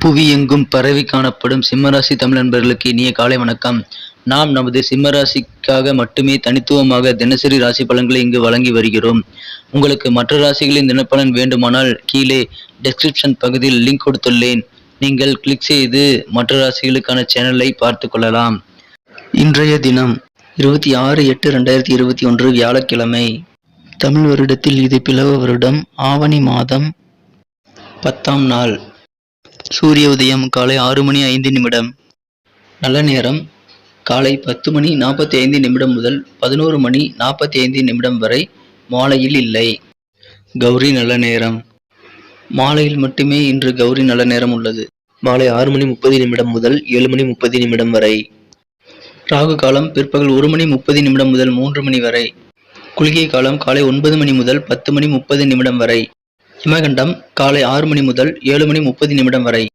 புவி எங்கும் பரவி காணப்படும் சிம்மராசி தமிழ் நண்பர்களுக்கு இனிய காலை வணக்கம். நாம் நமது சிம்மராசிக்காக மட்டுமே தனித்துவமாக தினசரி ராசி பலன்களை இங்கு வழங்கி வருகிறோம். உங்களுக்கு மற்ற ராசிகளின் தினப்பலன் வேண்டுமானால் கீழே டெஸ்கிரிப்ஷன் பகுதியில் லிங்க் கொடுத்துள்ளேன். நீங்கள் கிளிக் செய்து மற்ற ராசிகளுக்கான சேனலை பார்த்து கொள்ளலாம். இன்றைய தினம் இருபத்தி ஆறு எட்டு ரெண்டாயிரத்தி இருபத்தி ஒன்று வியாழக்கிழமை. தமிழ் வருடத்தில் இது பிளவ வருடம். ஆவணி மாதம் பத்தாம் நாள். சூரிய உதயம் காலை ஆறு மணி ஐந்து நிமிடம். நல்ல நேரம். காலை பத்து மணி நாற்பத்தி ஐந்து நிமிடம் முதல் பதினோரு மணி நாற்பத்தி ஐந்து நிமிடம் வரை மாலையில் இல்லை. கௌரி நல்ல நேரம். மாலையில் மட்டுமே இன்று கௌரி நல்ல நேரம் உள்ளது. மாலை ஆறு மணி முப்பது நிமிடம் முதல் ஏழு மணி முப்பது நிமிடம் வரை. ராகு காலம் பிற்பகல் ஒரு மணி முப்பது நிமிடம் முதல் மூன்று மணி வரை. குளிகை காலம் காலை ஒன்பது மணி முதல் பத்து மணி முப்பது நிமிடம் வரை. ஹிமகண்டம் காலை ஆறு மணி முதல் ஏழு மணி முப்பது நிமிடம் வரை.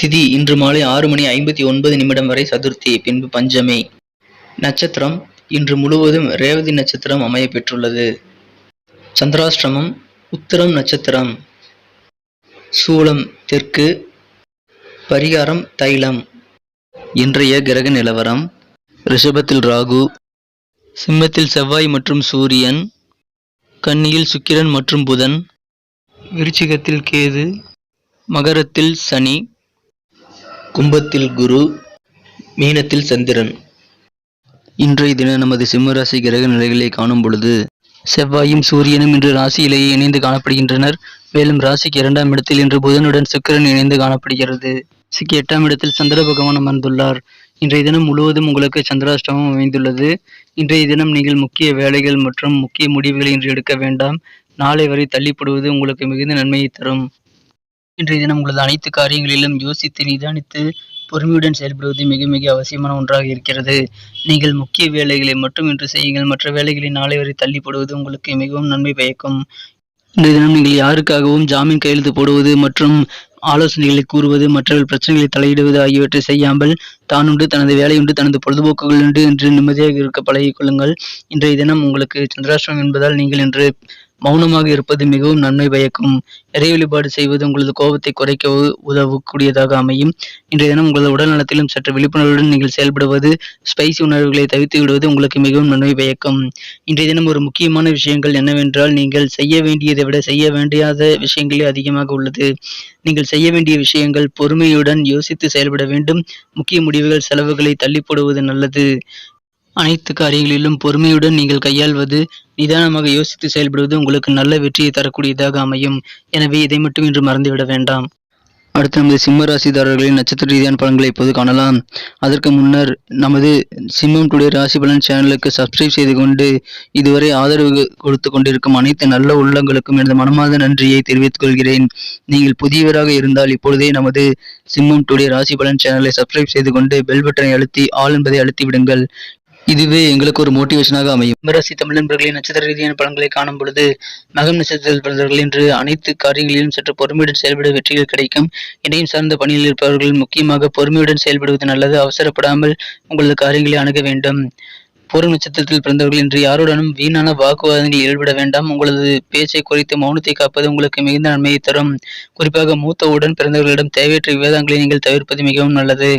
திதி இன்று மாலை ஆறு மணி ஐம்பத்தி ஒன்பது நிமிடம் வரை சதுர்த்தி பின்பு பஞ்சமி. நட்சத்திரம் இன்று முழுவதும் ரேவதி நட்சத்திரம் அமைய பெற்றுள்ளது. சந்திராஷ்டிரமம் உத்தரம் நட்சத்திரம். சூலம் தெற்கு. பரிகாரம் தைலம். இன்றைய கிரக நிலவரம் ரிஷபத்தில் ராகு சிம்மத்தில் செவ்வாய் மற்றும் சூரியன் கன்னியில் சுக்கிரன் மற்றும் புதன் விருச்சிகத்தில் கேது மகரத்தில் சனி கும்பத்தில் குரு மீனத்தில் சந்திரன். இன்றைய தினம் நமது சிம்மராசி கிரக நிலைகளை காணும் பொழுது செவ்வாயும் சூரியனும் இன்று ராசியிலேயே இணைந்து காணப்படுகின்றனர். மேலும் ராசிக்கு இரண்டாம் இடத்தில் இன்று புதனுடன் சுக்கிரன் இணைந்து காணப்படுகிறது. சிக்கு எட்டாம் இடத்தில் சந்திர பகவான் அமர்ந்துள்ளார். இன்றைய தினம் முழுவதும் உங்களுக்கு சந்திராஷ்டமம் அமைந்துள்ளது. இன்றைய தினம் நீங்கள் முக்கிய வேலைகள் மற்றும் முக்கிய முடிவுகளை இன்று எடுக்க வேண்டாம். நாளை வரை தள்ளிப்படுவது உங்களுக்கு மிகுந்த நன்மையை தரும். இன்றைய தினம் உங்களது அனைத்து காரியங்களிலும் யோசித்து நிதானித்து பொறுமையுடன் செயல்படுவது மிக மிக அவசியமான ஒன்றாக இருக்கிறது. நீங்கள் முக்கிய வேலைகளை மட்டும் இன்று செய்யுங்கள். மற்ற வேலைகளை நாளை வரை தள்ளிப்படுவது உங்களுக்கு மிகவும் நன்மை பயக்கும். இந்த தினம் நீங்கள் யாருக்காகவும் ஜாமீன் கையெழுத்து போடுவது மற்றும் ஆலோசனைகளை கூறுவது மற்றவர்கள் பிரச்சனைகளை தலையிடுவது ஆகியவற்றை செய்யாமல் தானுண்டு தனது வேலையுண்டு தனது பொழுதுபோக்குகள் உண்டு என்று நிம்மதியாக இருக்க பழகிக் கொள்ளுங்கள். இன்றைய தினம் உங்களுக்கு சந்திராஷ்டிரம் என்பதால் நீங்கள் இன்று மௌனமாக இருப்பது மிகவும் நன்மை பயக்கும். இறை வழிபாடு செய்வது உங்களது கோபத்தை குறைக்க உதவக்கூடியதாக அமையும். இன்றைய தினம் உங்களது உடல் நலத்திலும் சற்று விழிப்புணர்வுடன் நீங்கள் செயல்படுவது ஸ்பைசி உணர்வுகளை தவிர்த்து விடுவது உங்களுக்கு மிகவும் நன்மை பயக்கும். இன்றைய தினம் ஒரு முக்கியமான விஷயங்கள் என்னவென்றால் நீங்கள் செய்ய வேண்டியதை விட செய்ய வேண்டியாத விஷயங்களே அதிகமாக உள்ளது. நீங்கள் செய்ய வேண்டிய விஷயங்கள் பொறுமையுடன் யோசித்து செயல்பட வேண்டும். முக்கிய முடிவுகள் செலவுகளை தள்ளி போடுவது நல்லது. அனைத்து காரியங்களிலும் பொறுமையுடன் நீங்கள் கையாள்வது நிதானமாக யோசித்து செயல்படுவது உங்களுக்கு நல்ல வெற்றியை தரக்கூடியதாக அமையும். எனவே இதை மட்டும் இன்று மறந்துவிட வேண்டாம். அடுத்து நமது சிம்ம ராசிதாரர்களின் நட்சத்திர ரீதியான பலன்களை இப்போது காணலாம். அதற்கு முன்னர் நமது சிம்மம் டுடே ராசி பலன் சேனலுக்கு சப்ஸ்கிரைப் செய்து கொண்டு இதுவரை ஆதரவு கொடுத்து கொண்டிருக்கும் அனைத்து நல்ல உள்ளங்களுக்கும் எனது மனமார்ந்த நன்றியை தெரிவித்துக் கொள்கிறேன். நீங்கள் புதியவராக இருந்தால் இப்பொழுதே நமது சிம்மம் டுடே ராசி பலன் சேனலை சப்ஸ்கிரைப் செய்து கொண்டு பெல் பட்டனை அழுத்தி ஆள் என்பதை அழுத்தி விடுங்கள். இதுவே எங்களுக்கு ஒரு மோட்டிவேஷனாக அமையும். மிராசி தமிழ் நண்பர்களின் நட்சத்திர ரீதியான பலன்களை காணும் பொழுது மகம் நட்சத்திரத்தில் பிறந்தவர்கள் இன்று அனைத்து காரியங்களிலும் சற்று பொறுமையுடன் செயல்பட வெற்றிகள் கிடைக்கும். இணையம் சார்ந்த பணியில் இருப்பவர்கள் முக்கியமாக பொறுமையுடன் செயல்படுவது நல்லது. அவசரப்படாமல் உங்களது காரியங்களை அணுக வேண்டும். பூர்வ நட்சத்திரத்தில் பிறந்தவர்கள் இன்று யாருடனும் வீணான வாக்குவாதங்களில் ஈடுபட வேண்டாம். உங்களது பேச்சை குறைத்து மௌனத்தை காப்பது உங்களுக்கு மிகுந்த நன்மையை தரும். குறிப்பாக மூத்த உடன் பிறந்தவர்களிடம் தேவையற்ற விவாதங்களை நீங்கள் தவிர்ப்பது மிகவும் நல்லது.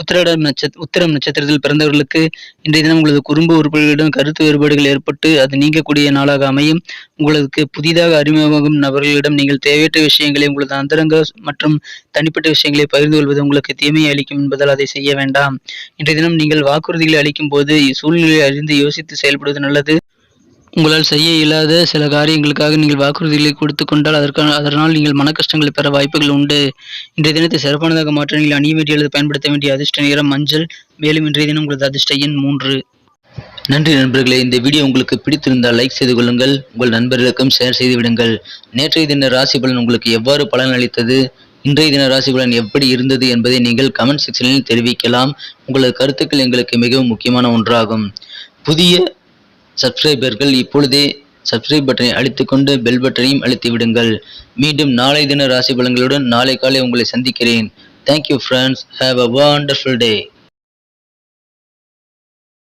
உத்திராடம் நட்சத்திர உத்திரம் நட்சத்திரத்தில் பிறந்தவர்களுக்கு இன்றைய தினம் உங்களது குடும்ப உறுப்பினர்களிடம் கருத்து வேறுபாடுகள் ஏற்பட்டு அது நீங்கக்கூடிய நாளாக அமையும். உங்களுக்கு புதிதாக அறிமுகமாகும் நபர்களிடம் நீங்கள் தேவையற்ற விஷயங்களை உங்களது அந்தரங்க மற்றும் தனிப்பட்ட விஷயங்களை பகிர்ந்து கொள்வது உங்களுக்கு தீமையை அளிக்கும் என்பதால் அதை செய்ய வேண்டாம். இன்றைய தினம் நீங்கள் வாக்குறுதிகளை அளிக்கும் போது சூழ்நிலையை அறிந்து யோசித்து செயல்படுவது நல்லது. உங்களால் செய்ய இயலாத சில காரியங்களுக்காக நீங்கள் வாக்குறுதிகளை கொடுத்து கொண்டால் அதற்கான அதனால் நீங்கள் மன கஷ்டங்களை பெற வாய்ப்புகள் உண்டு. இன்றைய தினத்தை சிறப்பானதாக மாற்ற நீங்கள் அணிய வேண்டிய அல்லது பயன்படுத்த வேண்டிய அதிர்ஷ்ட நேரம் மஞ்சள். மேலும் இன்றைய தினம் உங்களது அதிர்ஷ்ட எண் மூன்று. நன்றி நண்பர்களே இந்த வீடியோ உங்களுக்கு பிடித்திருந்தால் லைக் செய்து கொள்ளுங்கள். உங்கள் நண்பர்களுக்கும் ஷேர் செய்து விடுங்கள். நேற்றைய தின ராசி பலன் உங்களுக்கு எவ்வாறு பலன் அளித்தது? இன்றைய தின ராசி பலன் எப்படி இருந்தது என்பதை நீங்கள் கமெண்ட் செக்ஷனில் தெரிவிக்கலாம். உங்களது கருத்துக்கள் எங்களுக்கு மிகவும் முக்கியமான ஒன்றாகும். புதிய சப்ஸ்கிரைபர்கள் இப்பொழுதே சப்ஸ்கிரைப் பட்டனை அழுத்திக்கொண்டு பெல் பட்டனையும் அழுத்தி விடுங்கள். மீண்டும் நாளை தின ராசி பலன்களுடன் நாளை காலை உங்களை சந்திக்கிறேன். Thank you friends have a wonderful day